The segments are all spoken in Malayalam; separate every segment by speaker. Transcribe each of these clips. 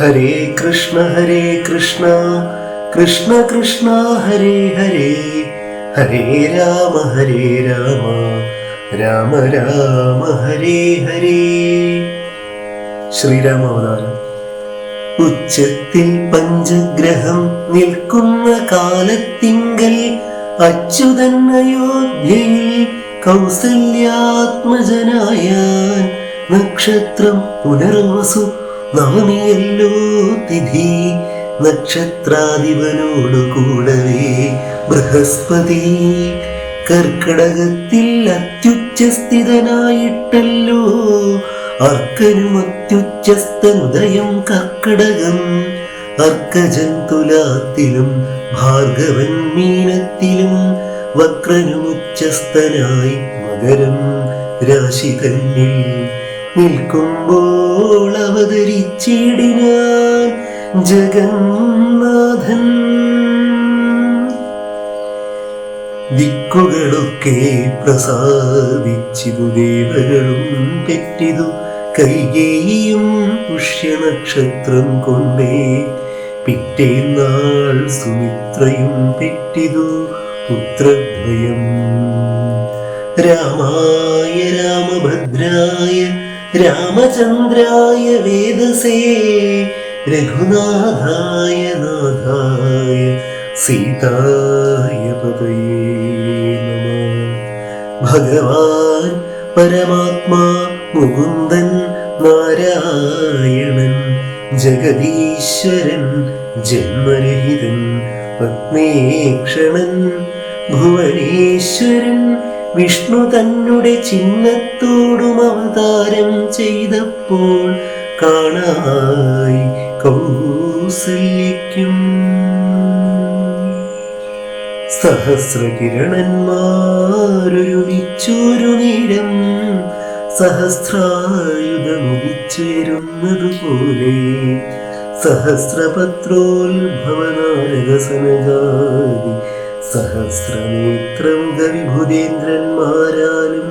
Speaker 1: ഹരേ കൃഷ്ണ ഹരേ കൃഷ്ണ. കൃഷ്ണ കൃഷ്ണ ഹരേ ഹരേ. ഹരേ രാമ ഹരേ രാമ. രാമ രാമ ഹരേ ഹരേ. ശ്രീരാമാവതാരം ഉച്ചത്തിൽ പഞ്ചഗ്രഹം നിൽക്കുന്ന കാലത്തിങ്കൽ അച്യുതൻ അയോധ്യയിൽ കൗസല്യാത്മജനായ നക്ഷത്രം പുനർവസു നവമിയല്ലോ തിഥി നക്ഷത്രാധിപനോടു കൂടവേ. ബൃഹസ്പതി കർക്കടകത്തിൽ അത്യുച്ചസ്ഥിതനായിട്ടല്ലോ അർക്കനും അത്യുച്ചസ്ഥനുദയം കർക്കടകം. അർക്കജൻ തുലാത്തിലും ഭാർഗവൻ മീനത്തിലും വക്രനുമുച്ചസ്ഥനായി മകരം രാശി തന്നിൽ നിൽക്കുമ്പോൾ അവതരിച്ചിടിനാൻ ജഗന്നാഥൻ. ദിക്കുകളൊക്കെ പ്രസാദിച്ചിതു ദേവകളും പെറ്റിതു കൈകേയും പുഷ്യനക്ഷത്രം കൊണ്ടേ പിറ്റേന്നാൾ സുമിത്രയും പെറ്റിതു പുത്രദ്വയം രാമായ രാമഭദ്രായ രാമചന്ദ്രായ വേദസേ രഘുനാഥായ നാഥായ സീതായ പതയേ നമ. ഭഗവാൻ പരമാത്മാ മുകുന്ദൻ നാരായണൻ ജഗദീശ്വരൻ ജന്മരഹിതൻ പത്മേക്ഷണൻ ഭുവനേശ്വരൻ വിഷ്ണു തന്നെ ചിഹ്നത്തോടും അവതാരം ചെയ്തപ്പോൾ കാണായി കൗസല്യക്കും സഹസ്രകിരണന്മാരൊരുമിച്ചൊരു നേരം സഹസ്രായുധമുദിച്ചുയരുന്നതുപോലെ സഹസ്രപത്രോത്ഭവനാരകസനജാതി സഹസ്രനേത്രം കവിഭുതേന്ദ്രന്മാരാലും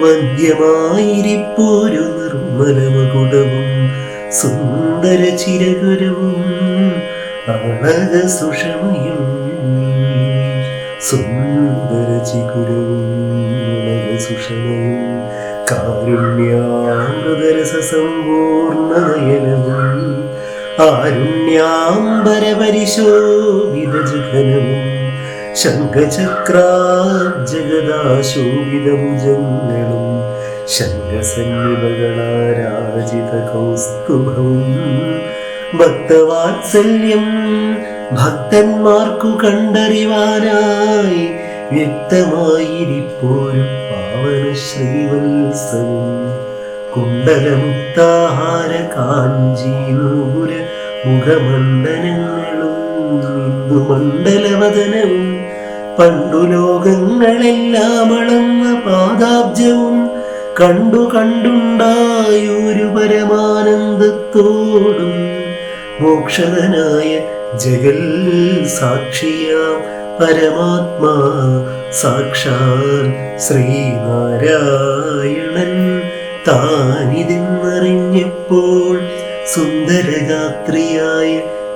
Speaker 1: മധ്യമായിരിപ്പൊരു നിർമ്മലമകുടവും സുന്ദര ചിരകുരവും അളക സുഷമയും സുന്ദര ചികുരവും സുഷമയും കാരുണ്യാമൃതരസ സമ്പൂർണനയനവും ആരുണ്യാംബരപരിശോഭിത ശംഖചക്രാജഗദാശോഭിതഭുജങ്ങളും ശംഖസന്നിപകളാരാജിത കൗസ്തുഭവും ഭക്തവാത്സല്യം ഭക്തന്മാർക്കു കണ്ടറിവാനായി വ്യക്തമായിരിപ്പോരും പാവന ശ്രീവത്സവും കുണ്ടലമുക്താഹാര കാഞ്ചീനൂപുര മുഖമണ്ഡലങ്ങളും ഇന്ദുമണ്ഡലവദനവും പണ്ടു ലോകങ്ങളെല്ലാം അളന്ന പാദാബ്ജവും കണ്ടു കണ്ടുണ്ടായൊരു പരമാനന്ദത്തോടും മോക്ഷതനായ ജഗൽ സാക്ഷിയാ പരമാത്മാ സാക്ഷാൽ ശ്രീനാരായണൻ. താനിതെന്നറിഞ്ഞപ്പോൾ സുന്ദരഗാത്രിയായ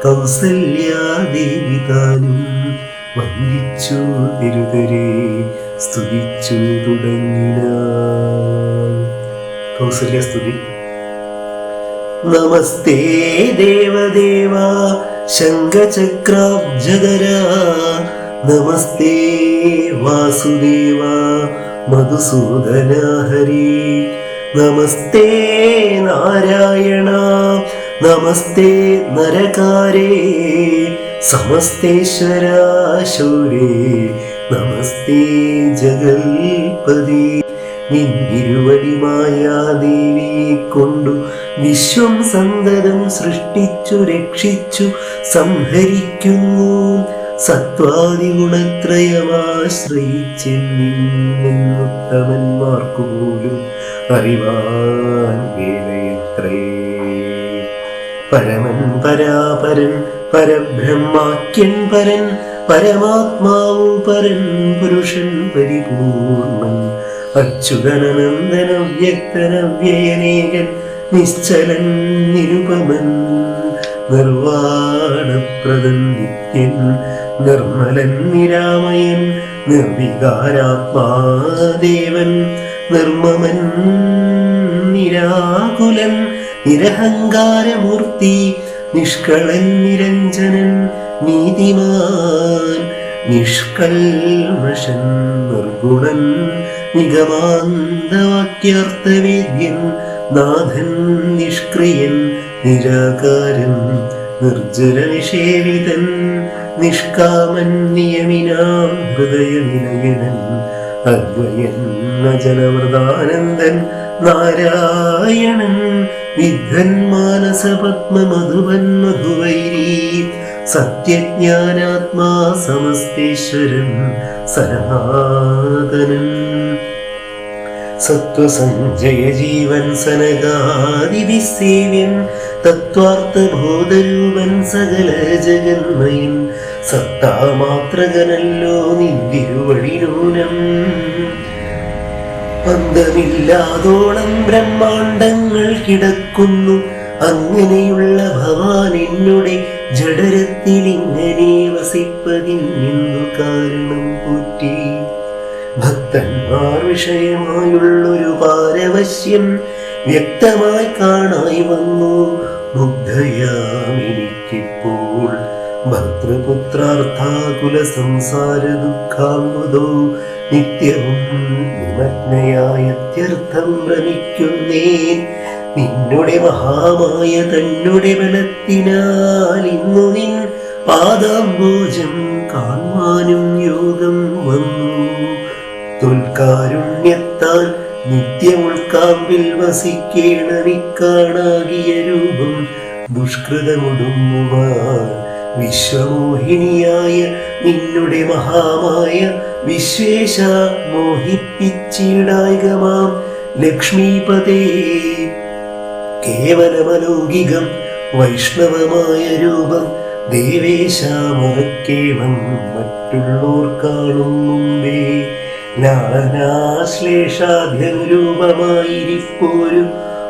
Speaker 1: കൗസല്യാദേവി താനും വന്ദിച്ചു തിരുതരെ സ്തുതിച്ചു തുടങ്ങിന. കൗസല്യസ്തുതി നമസ്തേ ദേവദേവ ശംഖചക്രാബ്ജധര നമസ്തേ വാസുദേവ മധുസൂദന ഹരി. നമസ്തേ നാരായണ നമസ്തേ നരകാരേ. സമസ്തേശ്വര ശൂരേ നമസ്തേ ജഗൽപതി. നിന്നിരുവടിമായ ദേവിയെ കൊണ്ടു വിശ്വം സന്തതം സൃഷ്ടിച്ചു രക്ഷിച്ചു സംഹരിക്കുന്നു. സത്വാദി ഗുണത്രയമാശ്രയിച്ചെന്നിന്നുത്തമന്മാർക്കു പോലും അറിവാൻ വേലയത്രേ പരമൻ പരാപരൻ പരബ്രഹ്മാക്യൻ പരൻ പരമാത്മാവു പരൻ പുരുഷൻ പരിപൂർണൻ. അച്യുതനന്ദന വ്യക്തനവ്യയനേകൻ നിശ്ചലൻ നിരുപമൻ. നിർവാണപ്രദൻ നിത്യൻ നിർമ്മലൻ നിരാമയൻ നിർവികാരാത്മാദേവൻ നിർമ്മമൻ നിരാകുലൻ നിരഹങ്കാരമൂർത്തി നിഷ്കളൻ നിരഞ്ജനൻ നീതിമാൻ നിഷ്കൽമഷൻ നിർഗുണൻ നിഗമാന്തവാക്യാർത്ഥവേദ്യൻ നാഥൻ നിഷ്ക്രിയൻ നിരാകാരൻ നിർജരനിഷേവിതൻ നിഷ്കാമൻ നിയമിനാം ഹൃദയനിലയനൻ അദ്വയൻ അജനവൃതാനന്ദൻ നാരായണൻ വിദ്ധൻ മാനസ പത്മമധുവൻ മധുവൈരീ സത്യജ്ഞാനാത്മാ സമസ്തേശ്വരൻ സനാതനൻ. സത്വസഞ്ജയ ജീവൻ സനകാദിവിസേവ്യൻ തത്വാർത്ഥബോധരൂപൻ സകല ജഗന്മയൻ സത്താമാത്രകനല്ലോ നിന്തിരുവഴിനൂനം അന്തമില്ലാതോളം ബ്രഹ്മാണ്ടങ്ങൾ കിടക്കുന്നു. അങ്ങനെയുള്ള ഭവാൻ എന്നുടെ ജഡരത്തിൽ ഇങ്ങനെ വസിപ്പതിന്നു കാരണം കൂറ്റി ഭക്തന്മാർ വിഷയമായുള്ളൊരു പാരവശ്യം വ്യക്തമായി കാണായി വന്നു. മുഗ്ധയാം എനിക്കിപ്പോൾ. ഭർത്തൃപുത്രാർത്ഥാകുല സംസാര ദുഃഖാമ്പുതോ നിത്യവും നിമഗ്നയായത്യർത്ഥം ഭ്രമിക്കുന്നേൻ നിന്നുടെ മഹാമായ തന്നുടെ ബലത്തിനാൽ ഇന്നു നിൻ പാദാംബോജം കാണുവാനും യോഗം വന്നു. തുൽക്കാരുണ്യത്താൽ നിത്യമുൾക്കാമ്പിൽ വസിക്കേണമിക്കാണാകിയ രൂപം ദുഷ്കൃതമൊടുങ്ങുവാൻ വിശ്വമോഹിനിയായ നിന്നുടെ മഹാമായ വിശ്വേശ മോഹിപ്പിച്ചിടായികമാം. ലക്ഷ്മീപതേ കേവലമലൗകികം വൈഷ്ണവമായ രൂപം ദേവേശാമറക്കേണം മറ്റുള്ളോർ കാണും മുമ്പേ.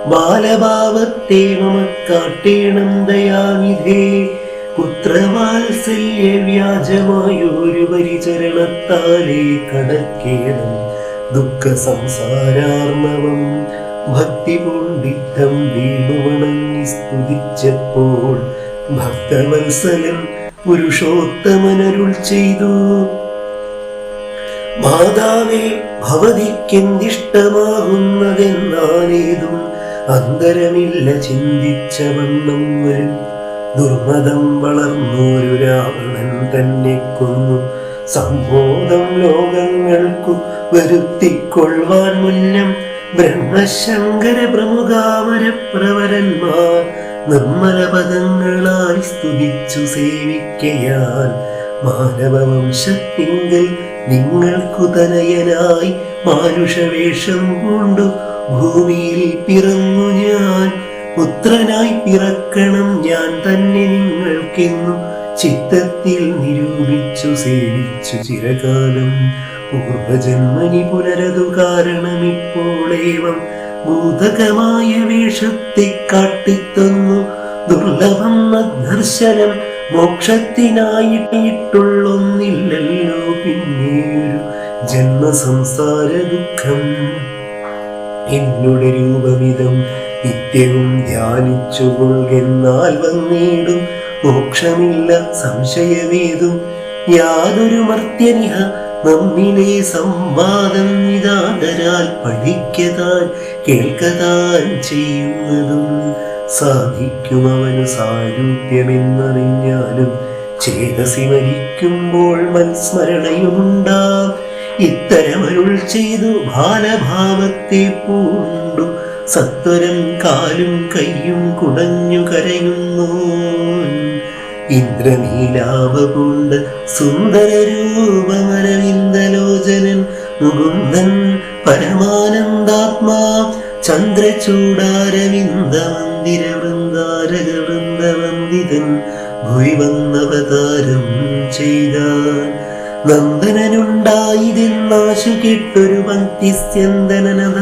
Speaker 1: ബാലഭാവത്തെ മമ കാട്ടേണം ദയാനിധേ. പുത്രവാത്സല്യ വ്യാജമായൊരു പരിചരണത്താലേ കടക്കേണം. ദുഃഖ സംസാരാർണവം ഭക്തി പൂണ്ടിത്തം വീണുവണങ്ങി സ്തുതിച്ചപ്പോൾ ഭക്തവത്സലൻ പുരുഷോത്തമനരുൾ ചെയ്തു. മാതാവേ ഭവതിക്കെന്തിഷ്ടമാകുന്നതെന്നാലേതും അന്തരമില്ല ചിന്തിച്ച വണ്ണം വരും ദുർമതം വളർന്നൊരു രാവണൻ തന്നെ കൊന്നു. സംബോധം ലോകങ്ങൾക്കു വരുത്തിക്കൊള്ളുവാൻ മുന്നം ബ്രഹ്മശങ്കര പ്രമുഖാമര പ്രവരന്മാർ നിർമ്മല പദങ്ങളായി സ്തുതിച്ചു സേവിക്കയാൽ മാനവവംശത്തിങ്കൽ നിങ്ങൾക്കു തനയനായി മാനുഷവേഷം കൊണ്ടു ഭൂമിയിൽ പിറന്നു ഞാൻ പുത്രനായി പിറക്കണം ഞാൻ തന്നെ നിങ്ങൾക്കെന്നു ചിത്തത്തിൽ നിരൂപിച്ചു സേവിച്ചു ചിരകാലം. പൂർവജന്മനി പുനരതു കാരണമിപ്പോളേവം ഭൂതകമായ വേഷത്തെ കാട്ടിത്തന്നു. ദുർലഭം ദർശനം മോക്ഷത്തിനായിട്ടിട്ടുള്ളൊന്നില്ലല്ലോ പിന്നെയൊരു ജന്മസംസാര ദുഃഖം എന്നുടെ രൂപമിതം നിത്യവും ധ്യാനിച്ചു കൊള്ളുകെന്നാൽ വന്നിടും. മോക്ഷമില്ല സംശയമേതും. യാതൊരു മർത്യനിഹ നമ്മിലെ സംവാദം നിതാതരാൽ പഠിക്കതാൻ കേൾക്കതാൻ ചെയ്യുന്നതും സാധിക്കും അവന് സാരൂപ്യമെന്നറിഞ്ഞാലും ചേതസി മരിക്കുമ്പോൾ മത്സ്മരണയുമുണ്ടാം. ഇത്തരമരുൾ ചെയ്തു ബാലഭാവത്തെ പൂണ്ടു സത്വരം കാലും കയ്യും കുടഞ്ഞു കരയുന്നു. ഇന്ദ്രനീലാവകൊണ്ട് സുന്ദര രൂപമരവിന്ദലോചനൻ മുകുന്ദൻ പരമാനന്ദാത്മാ ചന്ദ്രചൂടാരവിന്ദ മന്ദിര വൃന്ദാരക വൃന്ദവന്ദിതൻ ഭുവി വന്നവതാരം ചെയ്താൻ നന്ദനനുണ്ടായതെന്നാശു കെട്ടൊരു പങ്ക്തിസ്യന്തനനത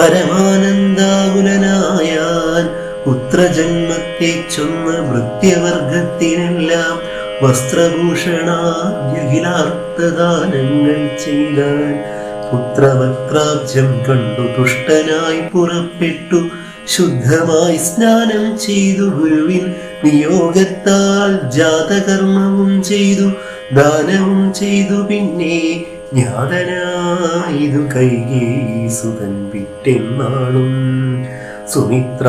Speaker 1: പരമാനന്ദാകുലനായാൻ പുത്രജന്മത്തെ ചൊന്ന വൃത്യവർഗത്തിനെല്ലാം വസ്ത്രഭൂഷണാഖിലാർത്ഥദാനങ്ങൾ ചെയ്താൻ പുത്രവക്രാബ്ജം കണ്ടു തുഷ്ടനായി പുറപ്പെട്ടു ശുദ്ധമായി സ്നാനം ചെയ്തു ഗുരുവിൻ നിയോഗത്താൽ ജാതകർമ്മവും ചെയ്തു ദാനവും ചെയ്തു പിന്നെ ജ്ഞാതനായിതു കൈകേ സുതൻ വിട്ടെന്നാളും സുമിത്ര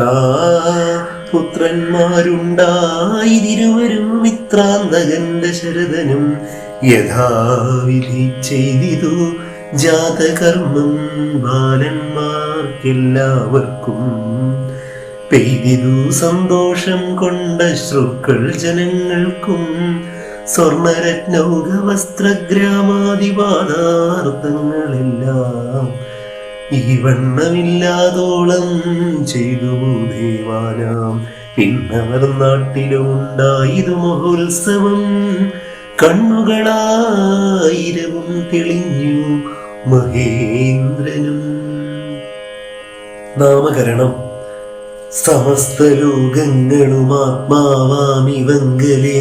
Speaker 1: പുത്രന്മാരുണ്ടായിരുവരും മിത്രാന്തകന്റെ ശരതനും യഥാവിധി ചെയ്തിതു ജാതകർമ്മം ബാലന്മാർക്കെല്ലാവർക്കും. പെയ്തിതു സന്തോഷം കൊണ്ട ശ്രുക്കൾ ജനങ്ങൾക്കും. സ്വർണരത്നൗക വസ്ത്രഗ്രാമാദിപാദാർത്ഥങ്ങളെല്ലാം ഈ വണ്ണമില്ലാതോളം ചെയ്തു ദേവാനാം പിന്നവർ നാട്ടിലുണ്ടായതു മഹോത്സവം കണ്ണുകളായിരവും തെളിഞ്ഞു മഹേന്ദ്രനും. നാമകരണം സമസ്ത ലോകങ്ങളും ആത്മാവാമിവങ്കലേ.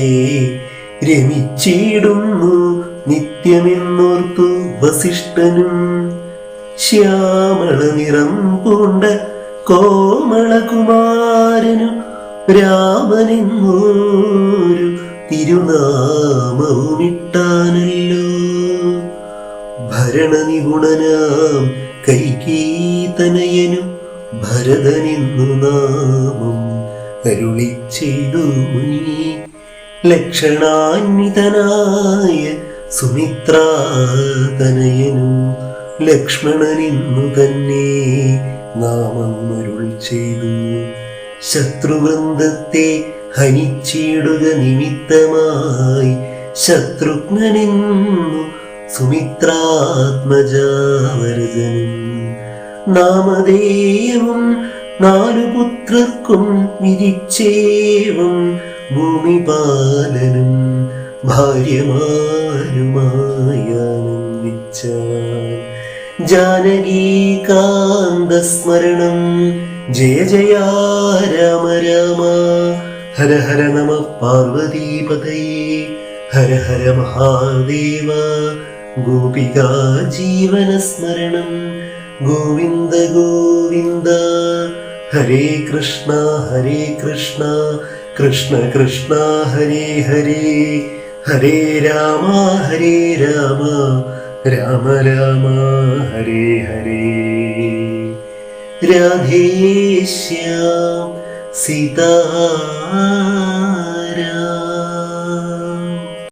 Speaker 1: രമിച്ചിടുന്നു നിത്യമെന്നോർത്തു വസിഷ്ഠനും. ശ്യാമള നിറം പൂണ്ട കോമളകുമാരനു രാമനെന്നോരു തിരുനാമവുമിട്ടാനല്ലോ. ഭരണനിഗുണനാം കൈകീതനയനും ഭരതനെന്നു നാമം അരുളി ലക്ഷണാന്വിതനായ സുമിത്രാതനയനു ലക്ഷ്മണനിന്നു തന്നെ നാമം അരുൾ ചെയ്തു. ശത്രുവൃന്ദത്തെ ഹനിച്ചിടുക നിമിത്തമായി ശത്രുഘ്നെന്നു സുമിത്രാത്മജാവരജനും നാമധേയവും നാലു പുത്രർക്കും വിരിച്ചേവും ഭൂമിപാലനും ഭാര്യമാരുമായാനന്ദിച്ചാൻ ജാനകീകാന്തസ്മരണം ജയ ജയ രാമ രാമ. ഹര ഹര നമ പാർവതീപതയേ ഹര ഹര മഹാദേവ. ഗോപികാ ജീവനസ്മരണം ഗോവിന്ദ ഗോവിന്ദ. ഹരേ കൃഷ്ണ ഹരേ കൃഷ്ണ. കൃഷ്ണ കൃഷ്ണ ഹരേ ഹരേ. ഹരേ രാമ ഹരേ രാമ. രാമ രാമ ഹരേ ഹരേ. രാധേശ്യാം സീതാ